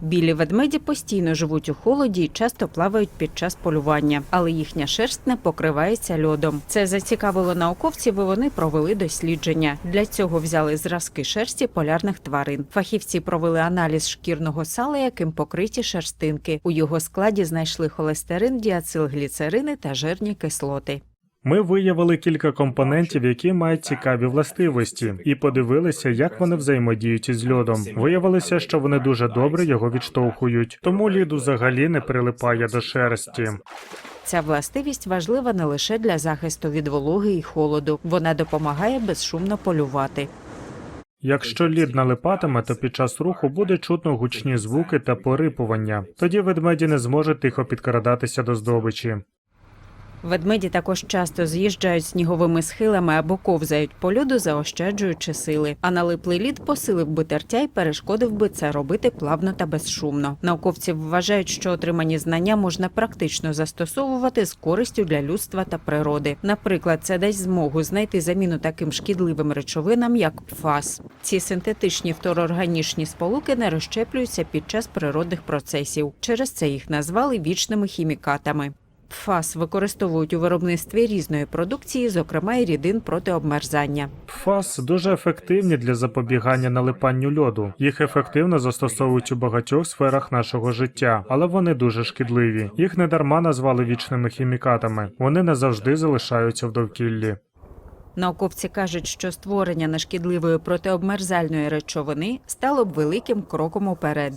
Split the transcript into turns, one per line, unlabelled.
Білі ведмеді постійно живуть у холоді і часто плавають під час полювання, але їхня шерсть не покривається льодом. Це зацікавило науковців, і вони провели дослідження. Для цього взяли зразки шерсті полярних тварин. Фахівці провели аналіз шкірного сала, яким покриті шерстинки. У його складі знайшли холестерин, діацилгліцерини та жирні кислоти.
Ми виявили кілька компонентів, які мають цікаві властивості, і подивилися, як вони взаємодіють із льодом. Виявилося, що вони дуже добре його відштовхують, тому лід взагалі не прилипає до шерсті.
Ця властивість важлива не лише для захисту від вологи і холоду. Вона допомагає безшумно полювати.
Якщо лід налипатиме, то під час руху буде чутно гучні звуки та порипування. Тоді ведмеді не зможуть тихо підкрадатися до здобичі.
Ведмеді також часто з'їжджають сніговими схилами або ковзають по льоду, заощаджуючи сили. А налиплий лід посилив би тертя і перешкодив би це робити плавно та безшумно. Науковці вважають, що отримані знання можна практично застосовувати з користю для людства та природи. Наприклад, це дасть змогу знайти заміну таким шкідливим речовинам, як ПФАС. Ці синтетичні фтороорганічні сполуки не розщеплюються під час природних процесів. Через це їх назвали вічними хімікатами. ПФАС використовують у виробництві різної продукції, зокрема й рідин проти обмерзання.
ФАС дуже ефективні для запобігання налипанню льоду. Їх ефективно застосовують у багатьох сферах нашого життя, але вони дуже шкідливі. Їх недарма назвали вічними хімікатами. Вони не завжди залишаються в довкіллі.
Науковці кажуть, що створення нешкідливої протиобмерзальної речовини стало б великим кроком уперед.